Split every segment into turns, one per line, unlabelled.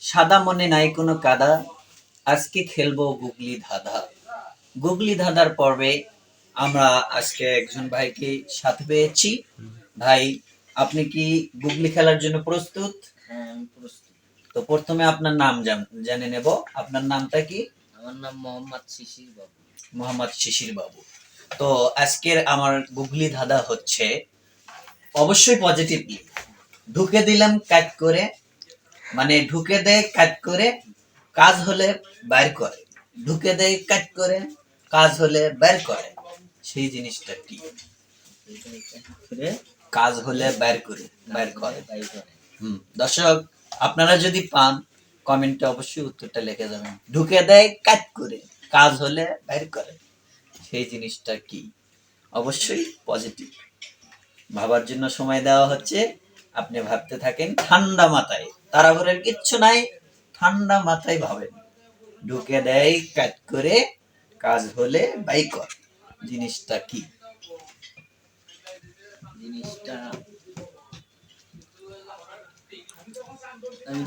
সাদা মনে নাই কোনো কাদা। আজকে খেলব গুগলি ধাঁধা। গুগলি ধাঁধার পর্বে আমরা আজকে একজন ভাইকে সাথে পেয়েছি। ভাই আপনি কি গুগলি খেলার জন্য প্রস্তুত?
হ্যাঁ
তো প্রথমে আপনার নাম জান- জেনে নেব। আপনার নামটা কি?
আমার নাম মোহাম্মদ শিশির বাবু।
মোহাম্মদ শিশির বাবু। তো আজকের আমার গুগলি ধাঁধা হচ্ছে অবশ্যই পজিটিভলি ঢুকে দিলাম কাট করে। মানে ঢুকে দেয়, কাজ করে, কাজ হলে বাইর করে। ঢুকে দেয়, কাজ করে, কাজ হলে বের করে। সেই জিনিসটা কি? কাজ হলে বের করে বের করে। হুম, দর্শক, আপনারা যদি পান, কমেন্টে অবশ্যই উত্তরটা লিখে যাবেন। ঢুকে দেয়, কাজ করে, কাজ হলে বের করে। সেই জিনিসটা কি? অবশ্যই পজিটিভ। ভাবার জন্য সময় দেওয়া হচ্ছে। আপনি ভাবতে থাকেন ঠান্ডা মাথায়। তাড়াহুড়োর কিচ্ছু নাই ঠান্ডা মাথায় ভাবেন। ঢুকে দেয় কাট করে কাজ হলে বাই কর। জিনিসটা কি?
জিনিসটা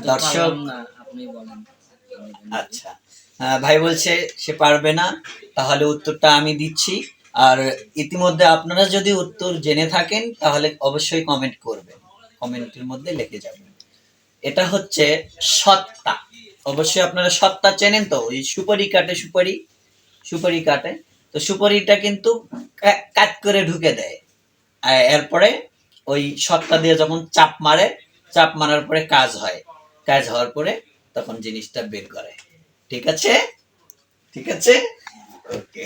দর্শক-
আপনি বলেন।
আচ্ছা। ভাই বলছে সে পারবে না তাহলে উত্তরটা আমি দিচ্ছি। আর ইতিমধ্যে আপনারা যদি উত্তর জেনে থাকেন তাহলে অবশ্যই কমেন্ট করবেন। কমেন্টের মধ্যে লিখে যাবেন এটা হচ্ছে সত্তা। অবশ্যই আপনারা সত্তা চেনেন তো, ওই সুপারি কাটে সুপারি সুপারি কাটে। তো সুপারিটা কিন্তু কাট করে ঢুকে দেয়। এরপরে ওই সত্তা দিয়ে যখন চাপ মারে, চাপ মারার পরে কাজ হয়। কাজ হওয়ার পরে তখন জিনিসটা বের করে। ঠিক আছে? ঠিক আছে? ওকে।